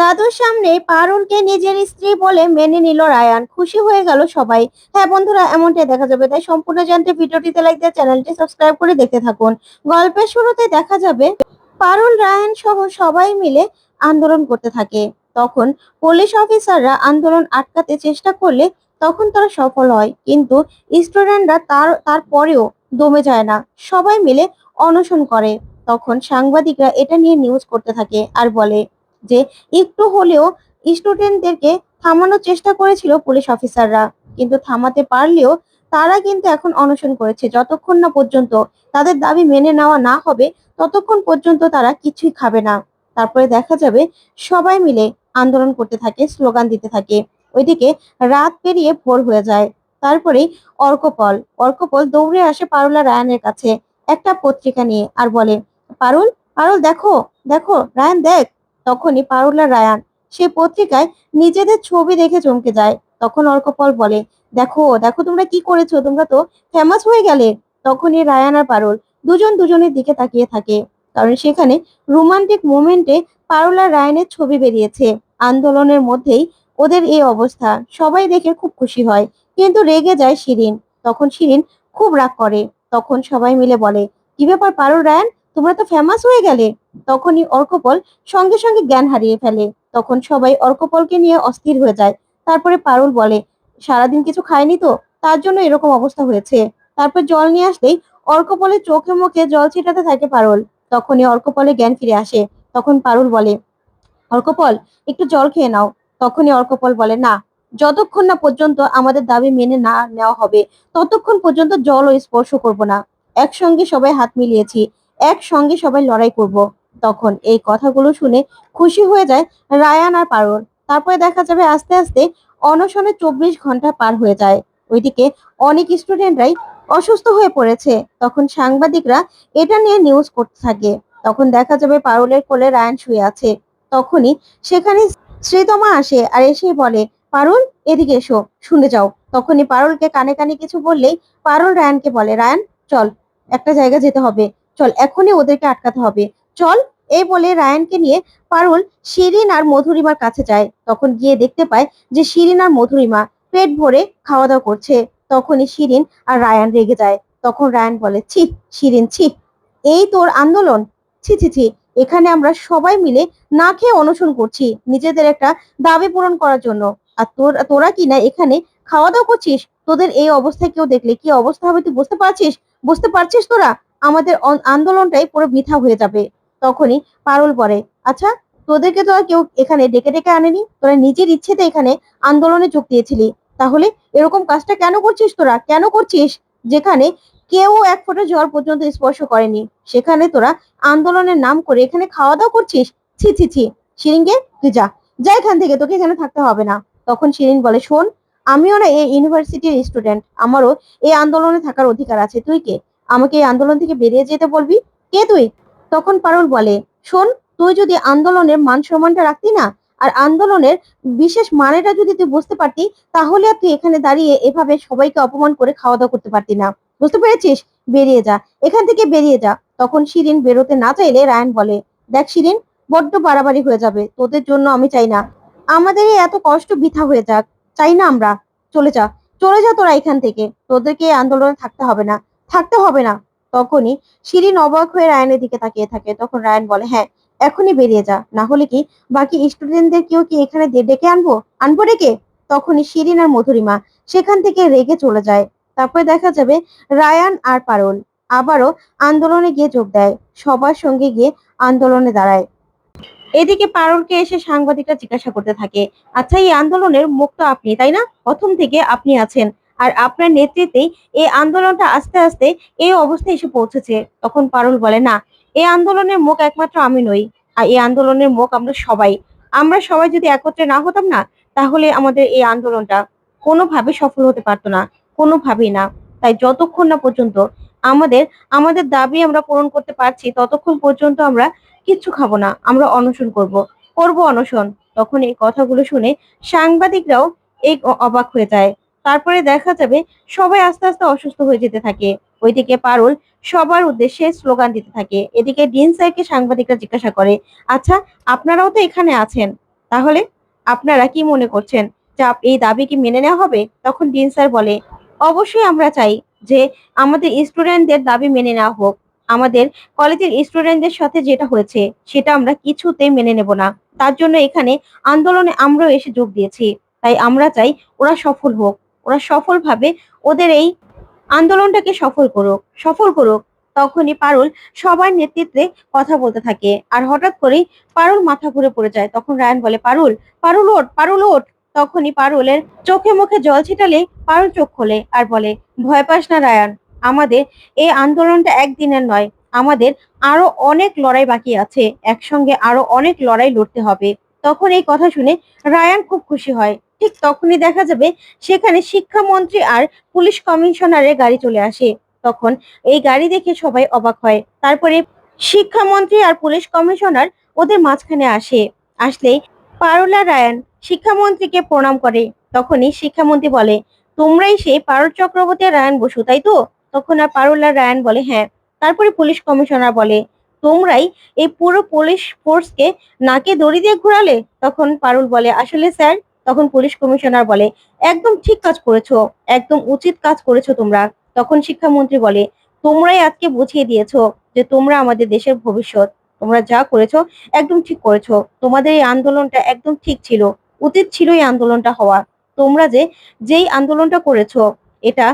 দাদুর সামনে পারুলকে নিজের স্ত্রী বলে মেনে নিল রায়ান। খুশি হয়ে গেল সবাই। হ্যাঁ বন্ধুরা, এমনটাই দেখা যাবে। তাই সম্পূর্ণ জানতে ভিডিওটিতে লাইক দিয়ে চ্যানেলটি সাবস্ক্রাইব করে দেখতে থাকুন। গল্পের শুরুতে দেখা যাবে, পারুল, রায়ান সহ সবাই মিলে আন্দোলন করতে থাকে। তখন পুলিশ অফিসাররা আন্দোলন আটকাতে চেষ্টা করলে তখন তারা সফল হয়। কিন্তু স্টুডেন্টরা তার, তারপরেও দমে যায় না। সবাই মিলে অনশন করে। তখন সাংবাদিকরা এটা নিয়ে নিউজ করতে থাকে আর বলে যে একটু হলেও স্টুডেন্টদেরকে থামানোর চেষ্টা করেছিল পুলিশ অফিসাররা কিন্তু থামাতে পারলেও তারা কিন্তু এখন অনশন করেছে। যতক্ষণ না পর্যন্ত তাদের দাবি মেনে নেওয়া না হবে, ততক্ষণ পর্যন্ত তারা কিছুই খাবে না। তারপরে দেখা যাবে সবাই মিলে আন্দোলন করতে থাকে, স্লোগান দিতে থাকে। ওইদিকে রাত পেরিয়ে ভোর হয়ে যায়। তারপরে অর্কপল। অর্কপল দৌড়ে আসে পারুলা রায়ানের কাছে। একটা পত্রিকা নিয়ে আর বলে, পারুল পারুল দেখো দেখো, রায়ান দেখ। তখনই পারুলা রায়ান সেই পত্রিকায় নিজেদের ছবি দেখে চমকে যায়। তখন অর্কপল বলে, দেখো দেখো তোমরা কি করেছ? তোমরা তো ফেমাস হয়ে গেলে। তখনই রায়ান আর পারুল দুজন দুজনের দিকে তাকিয়ে থাকে। কারণ সেখানে রোমান্টিক মোমেন্টে পারুলা রায়ানের ছবি বেরিয়েছে। আন্দোলনের মধ্যেই ওদের এই অবস্থা। সবাই দেখে খুব খুশি হয়। কিন্তু রেগে যায় শিরিন। তখন শিরিন খুব রাগ করে। তখন সবাই মিলে বলে, কি ব্যাপার পারুল রায়ান? তোমরা তো ফেমাস হয়ে গেলে। তখনই অর্কপল সঙ্গে সঙ্গে জ্ঞান হারিয়ে ফেলে। তখন সবাই অর্কপলকে নিয়ে অস্থির হয়ে যায়। তারপরে পারুল বলে, সারাদিন কিছু খায়নি তো? তার জন্য এরকম অবস্থা হয়েছে। তারপর জল নিয়ে আসলেই অর্কপলের চোখে মুখে জল ছিটাতে থাকে পারুল। তখনই অর্কপলে জ্ঞান ফিরে আসে। তখন পারুল বলে, অর্কপল, একটু জল খেয়ে নাও। তখনই অর্কপল বলে, না, যতক্ষণ না পর্যন্ত আমাদের দাবি মেনে না নেওয়া হবে, ততক্ষণ পর্যন্ত জল ও স্পর্শ করব না। একসঙ্গে সবাই হাত মিলিয়েছি। একসঙ্গে সবাই লড়াই করব। তখন এই কথাগুলো শুনে খুশি হয়ে যায় রায়ান আর পারুল। তারপরে দেখা যাবে আস্তে আস্তে অনশনে চব্বিশ ঘণ্টা পার হয়ে যায়। ওইদিকে অনেক স্টুডেন্টরাই অসুস্থ হয়ে পড়েছে। তখন সাংবাদিকরা এটা নিয়ে নিউজ করতে থাকে। তখন দেখা যাবে পারুলের কোলে রায়ান শুয়ে আছে। তখনই সেখানে শ্রীতমা আসে আর এসে বলে, পারুল, এদিকে এসো, শুনে যাও। তখনই পারুলকে কানে কানে কিছু বললেই পারুল রায়ানকে বলে, রায়ান, চল, একটা জায়গা যেতে হবে। চল, এখনই ওদেরকে আটকাতে হবে। চল, এই বলে রায়ানকে নিয়ে পারুল, শিরিন আর মধুরিমার কাছে যায়। তখন গিয়ে দেখতে পায় যে শিরিন আর মধুরিমা পেট ভরে খাওয়া দাওয়া করছে। তখনই শিরিন আর রায়ান রেগে যায়। তখন রায়ান বলে, ছি, শিরিন, ছি। এই তোর আন্দোলন? ছি ছি ছি। এখানে আমরা সবাই মিলে না খেয়ে অনশন করছি নিজেদের একটা দাবি পূরণ করার জন্য। আর তোর, তোরা কি না এখানে খাওয়া দাওয়া করছিস? তোদের এই অবস্থায় কেউ দেখলে কি অবস্থা হবে তুই বুঝতে পারছিস? বুঝতে পারছিস তোরা? আমাদের আন্দোলনটাই পুরো বৃথা হয়ে যাবে। তখনই পারুল পরে আচ্ছা তোদেরকে তো আর কেউ এখানে ডেকে ডেকে আনেনি? তোরা নিজের ইচ্ছেতে এখানে আন্দোলনে যোগ দিয়েছিলি। তাহলে এরকম কাজটা কেন করছিস তোরা? কেন করছিস? যেখানে কেউ এক ফোঁটা জল পর্যন্ত স্পর্শ করেনি। সেখানে তোরা আন্দোলনের নাম করে এখানে খাওয়া দাওয়া করছিস? ছি ছি ছি। শিরিনকে তুই যা। যা এখান থেকে, তোকে এখানে থাকতে হবে না। তখন শিরিন বলে, শোন, আমিও না এই ইউনিভার্সিটির স্টুডেন্ট। আমারও এই আন্দোলনে থাকার অধিকার আছে। তুই কে? আমাকে এই আন্দোলন থেকে বেরিয়ে যেতে বলবি? কে তুই? তখন পারুল বলে, শোন, তুই যদি আন্দোলনের মান সম্মানটা রাখতি না, আর আন্দোলনের বিশেষ মানেটা যদি তুই বুঝতে পারতি, তাহলে তুই এখানে দাঁড়িয়ে এভাবে সবাইকে অপমান করে খাওয়া দাওয়া করতে পারতি না। বুঝতে পেরেছিস? বেরিয়ে যা, এখান থেকে বেরিয়ে যা। তখন শিরিন বেরোতে না চাইলে রায়ান বলে, দেখ শিরিন, বড্ড বাড়াবাড়ি হয়ে যাবে, তোদের জন্য আমি চাই না। আমাদের এত কষ্ট বৃথা হয়ে যাক, চাই না আমরা। চলে যা চলে যা তোরা এখান থেকে। তোদেরকে আন্দোলনে থাকতে হবে না। থাকতে হবে না। তখনই শিরিন অবাক হয়ে রায়ানের দিকে তাকিয়ে থাকে। তখন রায়ান বলে হ্যাঁ এখনই বেরিয়ে যা। না হলে কি বাকি স্টুডেন্টদের কেউ কি এখানে ডেকে আনব? আনব ডেকে? তখনই শিরিন আর মধুরিমা সেখান থেকে রেগে চলে যায়। তারপরে দেখা যাবে রায়ান আর পারুল আবারও আন্দোলনে গিয়ে যোগ দেয়। সবার সঙ্গে গিয়ে আন্দোলনে দাঁড়ায়। এদিকে পারুলকে এসে সাংবাদিকরা জিজ্ঞাসা করতে থাকে আচ্ছা এই আন্দোলনের মুখ তো আপনি, তাই না? প্রথম থেকে আপনি আছেন। আর আপনার নেতৃত্বেই এই আন্দোলনটা আস্তে আস্তে এই অবস্থায় এসে পৌঁছেছে। তখন পারুল বলে, না, এই আন্দোলনের মুখ একমাত্র আমি নই, আর এই আন্দোলনের মুখ আমরা সবাই। আমরা সবাই যদি একত্রে না হতাম না, তাহলে আমাদের এই আন্দোলনটা কোনোভাবে সফল হতে পারতো না, কোনোভাবেই না। তাই যতক্ষণ না পর্যন্ত আমাদের আমাদের দাবি আমরা পূরণ করতে পারছি, ততক্ষণ পর্যন্ত আমরা কিচ্ছু খাব না, আমরা অনশন করব করব অনশন। তখন এই কথাগুলো শুনে সাংবাদিকরাও এই অবাক হয়ে যায়। তারপরে দেখা যাবে সবাই আস্তে আস্তে অসুস্থ হয়ে যেতে থাকে। ওইদিকে পারুল সবার উদ্দেশ্যে স্লোগান দিতে থাকে। এদিকে ডিন স্যারকে সাংবাদিকরা জিজ্ঞাসা করে আচ্ছা আপনারাও তো এখানে আছেন। তাহলে আপনারা কি মনে করছেন যে এই দাবি কি মেনে নেওয়া হবে? তখন ডিন স্যার বলে, অবশ্যই আমরা চাই যে আমাদের স্টুডেন্টদের দাবি মেনে নেওয়া হোক। আমাদের কলেজের স্টুডেন্টদের সাথে যেটা হয়েছে, সেটা আমরা কিছুতেই মেনে নেব না। তার জন্য এখানে আন্দোলনে আমরাও এসে যোগ দিয়েছি। তাই আমরা চাই ওরা সফল হোক। ওরা সফলভাবে ওদের এই আন্দোলনটাকে সফল করুক সফল করুক, তখনই পারুল সবার নেতৃত্বে কথা বলতে থাকে। আর হঠাৎ করেই পারুল মাথা ঘুরে পড়ে যায়। তখন রায়ান বলে, পারুল পারুল ওঠ পারুল ওঠ। তখনই পারুলের চোখে মুখে জল ছিটালে পারুল চোখ খোলে আর বলে, ভয় পাস না রায়ান, আমাদের এই আন্দোলনটা একদিনের নয়। আমাদের আরও অনেক লড়াই বাকি আছে। একসঙ্গে আরও অনেক লড়াই লড়তে হবে। তখন এই কথা শুনে রায়ান খুব খুশি হয়। ঠিক তখনই দেখা যাবে সেখানে শিক্ষামন্ত্রী আর পুলিশ কমিশনারের গাড়ি চলে আসে। তখন এই গাড়ি দেখে সবাই অবাক হয়। তারপরে শিক্ষামন্ত্রী আর পুলিশ কমিশনার ওদের মাঝখানে আসে। আসলেই পারুলা রায়ান শিক্ষামন্ত্রীকে প্রণাম করে। তখনই শিক্ষামন্ত্রী বলে, তোমরাই সেই পারুল চক্রবর্তী রায়ান বসু, তাই তো? তখন আর পারুলা রায়ান বলে হ্যাঁ। তারপরে পুলিশ কমিশনার বলে, তোমরাই এই পুরো পুলিশ ফোর্সকে নাকে দড়ি দিয়ে ঘোরালে? তখন পারুল বলে, আসলে স্যার তখন পুলিশ কমিশনার বলে, একদম ঠিক কাজ করেছ, একদম উচিত কাজ করেছ তোমরা। তখন শিক্ষামন্ত্রী বলে, তোমরাই আজকে বুঝিয়ে দিয়েছ যে তোমরা আমাদের দেশের ভবিষ্যৎ। তোমরা যা করেছ একদম ঠিক করেছ। তোমাদের এই আন্দোলনটা একদম ঠিক ছিল। উচিত ছিল এই আন্দোলনটা হওয়া। তোমরা যে, যেই আন্দোলনটা করেছ, এটা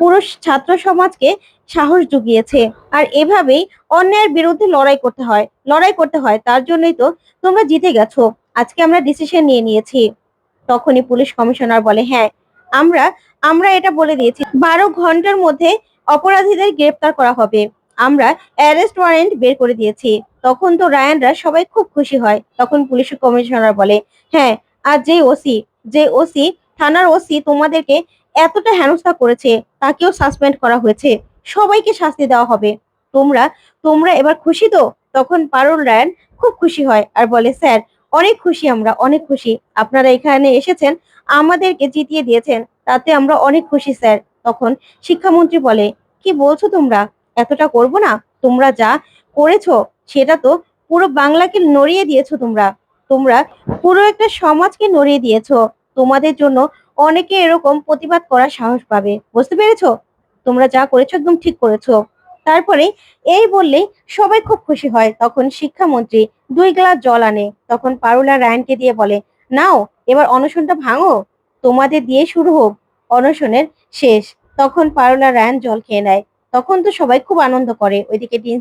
পুরো ছাত্র সমাজকে সাহস জুগিয়েছে। আর এভাবেই অন্যায়ের বিরুদ্ধে লড়াই করতে হয়। লড়াই করতে হয়। তার জন্যই তো তোমরা জিতে গেছো। আজকে আমরা ডিসিশন নিয়ে নিয়েছি। তখনই পুলিশ কমিশনার বলে হ্যাঁ আমরা আমরা এটা বলে দিয়েছি। বারো ঘণ্টার মধ্যে অপরাধীদের গ্রেপ্তার করা হবে। আমরা অ্যারেস্ট ওয়ারেন্ট বের করে দিয়েছি। তখন তো রায়ানরা সবাই খুব খুশি হয়। তখন পুলিশ কমিশনার বলে হ্যাঁ আর যে ওসি যে ওসি, থানার ওসি তোমাদেরকে এতটা হেনস্থা করেছে, তাকেও সাসপেন্ড করা হয়েছে। সবাইকে শাস্তি দেওয়া হবে। তোমরা তোমরা এবার খুশি তো? তখন পারুল রায়ান খুব খুশি হয় আর বলে, স্যার অনেক খুশি আমরা, অনেক খুশি। আপনারা এখানে এসেছেন, আমাদেরকে জিতিয়ে দিয়েছেন, তাতে আমরা অনেক খুশি, স্যার। তখন শিক্ষামন্ত্রী বলে, কি বলছো তোমরা? এতটা করব না? তোমরা যা করেছ, সেটা তো পুরো বাংলাকে নড়িয়ে দিয়েছ তোমরা। তোমরা পুরো একটা সমাজকে নড়িয়ে দিয়েছ। তোমাদের জন্য অনেকে এরকম প্রতিবাদ করার সাহস পাবে। বুঝতে পেরেছ? তোমরা যা করেছ একদম ঠিক করেছ। তারপরে এই বললেই সবাই খুব খুশি হয়। তখন শিক্ষামন্ত্রী দুই গ্লাস জল আনে। তখন পারুলা রায়ানকে দিয়ে বলে, নাও, এবার অনশনটা ভাঙো। তোমাদের দিয়ে শুরু হোক। অনশনের শেষ। তখন পারুলা রায়ন জল খেয়ে নেয়। তখন তো সবাই খুব আনন্দ করে। ওইদিকে ডিন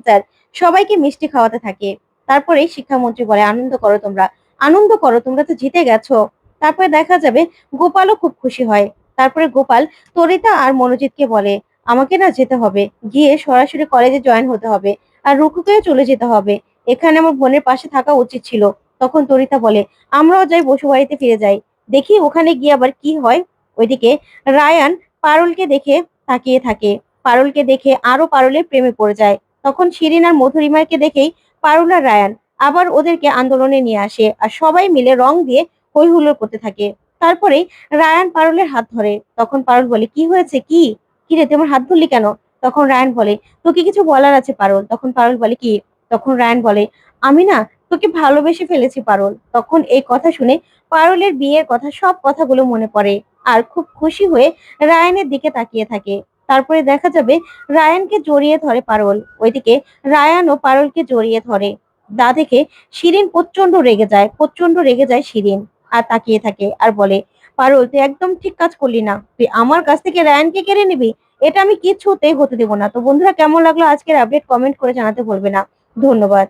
সবাইকে মিষ্টি খাওয়াতে থাকে। তারপরে শিক্ষামন্ত্রী বলে, আনন্দ করো তোমরা। আনন্দ করো, তোমরা তো জিতে গেছো। তারপরে দেখা যাবে গোপালও খুব খুশি হয়। তারপরে গোপাল তরিতা আর মনোজিৎকে বলে আমাকে না যেতে হবে। গিয়ে সরাসরি কলেজে জয়েন হতে হবে আর রুকুকেও চলে যেতে হবে। এখানে আমার বোনের পাশে থাকা উচিত ছিল। তখন তরিতা বলে, আমরাও যাই, বসু বাড়িতে ফিরে যাই। দেখি ওখানে গিয়ে আবার কি হয়। ওইদিকে রায়ান পারুলকে দেখে তাকিয়ে থাকে। পারুলকে দেখে আরও পারুলের প্রেমে পড়ে যায়। তখন শিরিন আর মধুরিমাকে দেখেই পারুল আর রায়ান আবার ওদেরকে আন্দোলনে নিয়ে আসে আর সবাই মিলে রং দিয়ে হই হুল্লোড় করতে থাকে। তারপরে রায়ান পারুলের হাত ধরে। তখন পারুল বলে, কি হয়েছে? কি? কি রে তোমার হাত ধরলি কেন? তখন রায়ন বলে, তোকে কিছু বলার আছে পারুল? তখন পারুল বলে, কি? তখন রায়ন বলে, আমি না তোকে ভালোবেসে ফেলেছি পারুল। তখন এই কথা শুনে পারুলের বিয়ের কথা, সব কথাগুলো মনে পড়ে আর খুব খুশি হয়ে রায়ানের দিকে তাকিয়ে থাকে। তারপরে দেখা যাবে রায়ানকে জড়িয়ে ধরে পারুল। ওইদিকে রায়ান ও পারুলকে জড়িয়ে ধরে। দা দেখে শিরিন প্রচণ্ড রেগে যায় প্রচণ্ড রেগে যায় শিরিন। আর তাকিয়ে থাকে আর বলে পারুল, তুই একদম ঠিক কাজ করলি না। তুই আমার কাছ থেকে রায়ানকে কেড়ে নিবি? এটা আমি কিছুতেই হতে দেবো না। তো বন্ধুরা, কেমন লাগল আজকের আপডেট কমেন্ট করে জানাতে ভুলবে না। ধন্যবাদ।